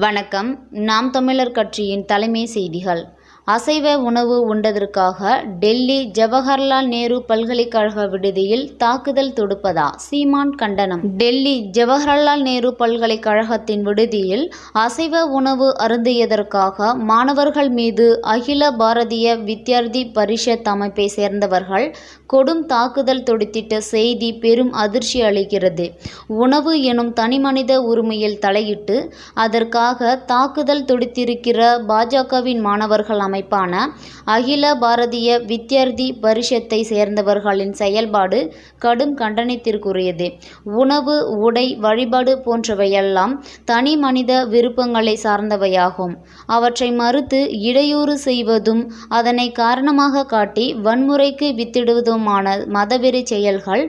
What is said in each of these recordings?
வணக்கம். நாம் தமிழர் கட்சியின் தலைமை செய்திகள். அசைவ உணவு உண்டதற்காக டெல்லி ஜவஹர்லால் நேரு பல்கலைக்கழக விடுதியில் தாக்குதல் தொடுப்பதா? சீமான் கண்டனம். டெல்லி ஜவஹர்லால் நேரு பல்கலைக்கழகத்தின் விடுதியில் அசைவ உணவு அருந்தியதற்காக மாணவர்கள் மீது அகில பாரதிய வித்யார்த்தி பரிஷத் அமைப்பை சேர்ந்தவர்கள் கொடும் தாக்குதல் தொடுத்திட்ட செய்தி பெரும் அதிர்ச்சி அளிக்கிறது. உணவு எனும் தனிமனித உரிமையில் தலையிட்டு அதற்காக தாக்குதல் தொடுத்திருக்கிற பாஜகவின் மாணவர்கள் அமைப்பான அகில பாரதிய வித்யார்த்தி பரிஷத்தை சேர்ந்தவர்களின் செயல்பாடு கடும் கண்டனத்திற்குரியது. உணவு உடை வழிபாடு போன்றவையெல்லாம் தனி மனித விருப்பங்களை சார்ந்தவையாகும். அவற்றை மறுத்து இடையூறு செய்வதும் அதனை காரணமாக காட்டி வன்முறைக்கு வித்திடுவதுமான மதவெறி செயல்கள்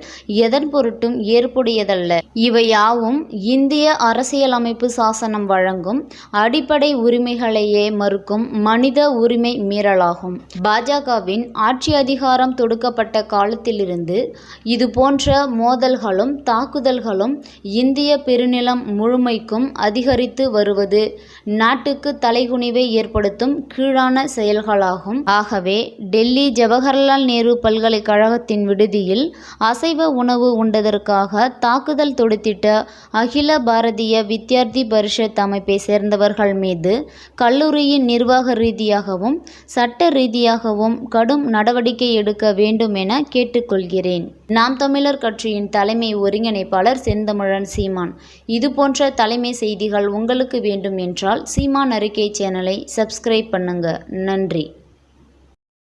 எதன் பொருட்டும் ஏற்புடையதல்ல. இவையாவும் இந்திய அரசியலமைப்பு சாசனம் வழங்கும் அடிப்படை உரிமைகளையே மறுக்கும் மனித உரிமை மீறலாகும். பாஜகவின் ஆட்சி அதிகாரம் தொடுக்கப்பட்ட காலத்திலிருந்து இதுபோன்ற மோதல்களும் தாக்குதல்களும் இந்திய பெருநிலம் முழுமைக்கும் அதிகரித்து வருவது நாட்டுக்கு தலைகுனிவை ஏற்படுத்தும் கீழான செயல்களாகும். ஆகவே டெல்லி ஜவஹர்லால் நேரு பல்கலைக்கழகத்தின் விடுதியில் அசைவ உணவு உண்டதற்காக தாக்குதல் தொடுத்திட்ட அகில பாரதிய வித்யார்த்தி பரிஷத் அமைப்பை சேர்ந்தவர்கள் மீது கல்லூரியின் நிர்வாக ரீதியாகவும் சட்ட ரீதியாகவும் கடும் நடவடிக்கை எடுக்க வேண்டும் என கேட்டுக்கொள்கிறேன். நாம் தமிழர் கட்சியின் தலைமை ஒருங்கிணைப்பாளர் செந்தமிழன் சீமான். இதுபோன்ற தலைமை செய்திகள் உங்களுக்கு வேண்டும் என்றால் சீமான் அறிக்கை சேனலை சப்ஸ்கிரைப் பண்ணுங்க. நன்றி.